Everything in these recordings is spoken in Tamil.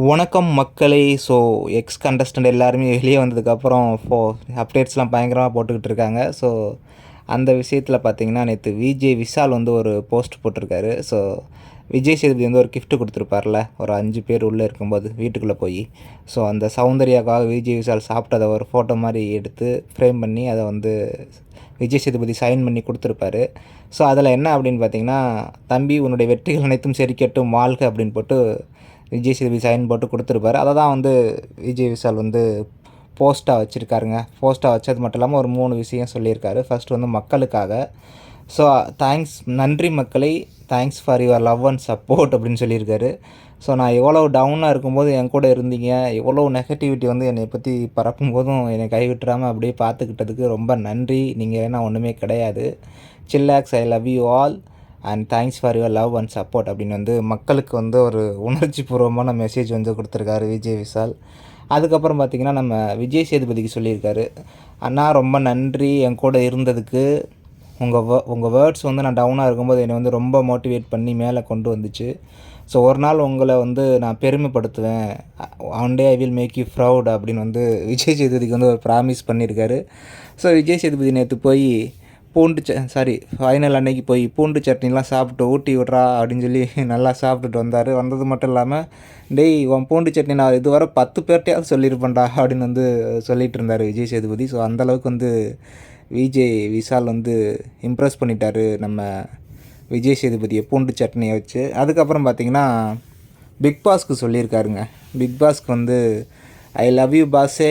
வணக்கம் மக்களே. ஸோ எக்ஸ் கண்டஸ்டன்ட் எல்லாருமே வெளியே வந்ததுக்கப்புறம் ஃபோ அப்டேட்ஸ்லாம் பயங்கரமாக போட்டுக்கிட்டு இருக்காங்க. ஸோ அந்த விஷயத்தில் பார்த்தீங்கன்னா நேற்று விஜய் விஷால் வந்து ஒரு போஸ்ட் போட்டிருக்காரு. ஸோ விஜய் சேதுபதி வந்து ஒரு கிஃப்ட் கொடுத்துருப்பார்ல ஒரு அஞ்சு பேர் உள்ளே இருக்கும்போது வீட்டுக்குள்ளே போய். ஸோ அந்த சௌந்தர்யாக்காக விஜய் விஷால் சாப்பிட்டதை ஒரு ஃபோட்டோ மாதிரி எடுத்து ஃப்ரேம் பண்ணி அதை வந்து விஜய் சேதுபதி சைன் பண்ணி கொடுத்துருப்பாரு. ஸோ அதில் என்ன அப்படின்னு பார்த்தீங்கன்னா தம்பி உன்னுடைய வெற்றிகள் அனைத்தும் செரிக்கட்டும் வாழ்க அப்படின்னு போட்டு விஜய் சேதுபதி சைன் போட்டு கொடுத்துருப்பாரு. அதை தான் வந்து விஜய் விஷால் வந்து போஸ்ட்டாக வச்சுருக்காருங்க. போஸ்ட்டாக வச்சது மட்டும் இல்லாமல் ஒரு மூணு விஷயம் சொல்லியிருக்காரு. ஃபர்ஸ்ட் வந்து மக்களுக்காக ஸோ தேங்க்ஸ் நன்றி மக்களை. Thanks for your love and support அப்படின்னு சொல்லியிருக்காரு. ஸோ நான் எவ்வளோ டவுனாக இருக்கும்போது என் கூட இருந்தீங்க. எவ்வளோ நெகட்டிவிட்டி வந்து என்னை பற்றி பறக்கும் போதும் என்னை கைவிட்டுறாமல் அப்படியே பார்த்துக்கிட்டதுக்கு ரொம்ப நன்றி. நீங்கள் ஏன்னா ஒன்றுமே கிடையாது. Chillax I love you all and thanks for your love and support அப்படின்னு வந்து மக்களுக்கு வந்து ஒரு உணர்ச்சி பூர்வமான மெசேஜ் வந்து கொடுத்துருக்காரு விஜய் விஷால் அதுக்கப்புறம் பார்த்திங்கன்னா நம்ம விஜய் சேதுபதிக்கு சொல்லியிருக்காரு. அண்ணா ரொம்ப நன்றி. என் கூட இருந்ததுக்கு உங்கள் வே உங்கள் வேர்ட்ஸ் வந்து நான் டவுனாக இருக்கும்போது என்னை வந்து ரொம்ப மோட்டிவேட் பண்ணி மேலே கொண்டு வந்துச்சு. ஸோ ஒரு நாள் உங்களை வந்து நான் பெருமைப்படுத்துவேன். One day I will make you proud அப்படின்னு வந்து விஜய் சேதுபதிக்கு வந்து ஒரு ப்ராமிஸ் பண்ணியிருக்காரு. ஸோ விஜய் சேதுபதி நேற்று போய் பூண்டு ச சாரி ஃபைனல் அன்னைக்கு போய் பூண்டு சட்னிலாம் சாப்பிட்டு ஊட்டி விட்றா அப்படின்னு சொல்லி நல்லா சாப்பிட்டுட்டு வந்தார். வந்தது மட்டும் இல்லாமல் டெய் உன் பூண்டு சட்னி நான் இதுவரை பத்து பேர்ட்டையாவது சொல்லியிருப்பேன்டா அப்படின்னு வந்து சொல்லிகிட்டு இருந்தார் விஜய் சேதுபதி. ஸோ அந்தளவுக்கு வந்து விஜய் விஷால் வந்து இம்ப்ரெஸ் பண்ணிட்டாரு நம்ம விஜய் சேதுபதியை பூண்டு சட்னியை வச்சு. அதுக்கப்புறம் பார்த்தீங்கன்னா பிக் பாஸ்க்கு சொல்லியிருக்காருங்க. பிக் பாஸ்க்கு வந்து ஐ லவ் யூ பாஸே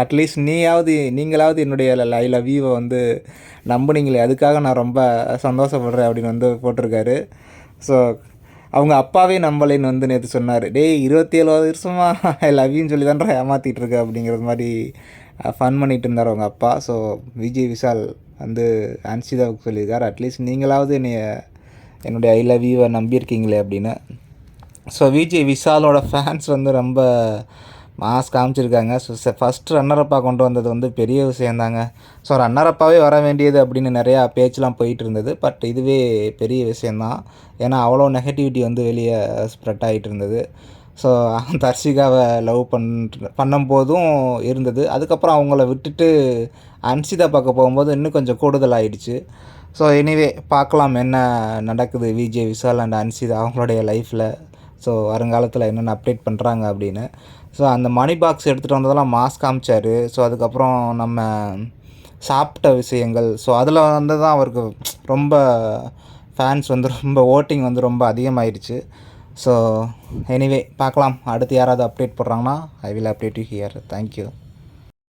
அட்லீஸ்ட் நீயாவது நீங்களாவது என்னுடைய ஐ லவ் யூவை வந்து நம்புனீங்களே. அதுக்காக நான் ரொம்ப சந்தோஷப்படுறேன் அப்படின்னு வந்து போட்டிருக்காரு. ஸோ அவங்க அப்பாவே நம்பலைன்னு வந்து நேற்று சொன்னார். டேய் இருபத்தி ஏழு வருஷமாக ஐ லவ் யூன்னு சொல்லி தான்டா ஏமாற்றிட்டு அப்படிங்கிறது மாதிரி ஃபன் பண்ணிகிட்டு இருந்தார் அவங்க அப்பா. ஸோ விஜய் விஷால் வந்து அன்சிதாவுக்கு சொல்லியிருக்கார் அட்லீஸ்ட் நீங்களாவது என்னைய என்னுடைய ஐ லவ் யூவை நம்பியிருக்கீங்களே அப்படின்னு. ஸோ விஜய் விஷாலோட ஃபேன்ஸ் வந்து ரொம்ப மாஸ் காமிச்சிருக்காங்க. ஸோ ஃபஸ்ட் ரன்னரப்பாக கொண்டு வந்தது வந்து பெரிய விஷயந்தாங்க. ஸோ ரன்னரப்பாகவே வர வேண்டியது அப்படின்னு நிறையா பேச்செலாம் போயிட்டு இருந்தது பட் இதுவே பெரிய விஷயந்தான். ஏன்னா அவ்வளோ நெகட்டிவிட்டி வந்து வெளியே ஸ்ப்ரெட் ஆகிட்டு இருந்தது ஸோ தர்ஷிகாவை லவ் பண்ண பண்ணும்போதும் இருந்தது. அதுக்கப்புறம் அவங்கள விட்டுட்டு அன்சிதா பார்க்க போகும்போது இன்னும் கொஞ்சம் கூடுதல் ஆயிடுச்சு ஸோ எனிவே பார்க்கலாம் என்ன நடக்குது. விஜய் விஷால் அண்ட் அன்சிதா அவங்களுடைய லைஃப்பில் ஸோ வருங்காலத்தில் என்னென்ன அப்டேட் பண்ணுறாங்க அப்படின்னு. ஸோ அந்த மணி பாக்ஸ் எடுத்துகிட்டு வந்ததெல்லாம் மாஸ் காமிச்சார். ஸோ அதுக்கப்புறம் நம்ம சாப்பிட்ட விஷயங்கள். ஸோ அதில் வந்து தான் அவருக்கு ரொம்ப ஃபேன்ஸ் வந்து ரொம்ப ஓட்டிங் வந்து ரொம்ப அதிகமாகிடுச்சு ஸோ எனிவே பார்க்கலாம். அடுத்து யாராவது அப்டேட் போடுறாங்கன்னா I will update you here thank you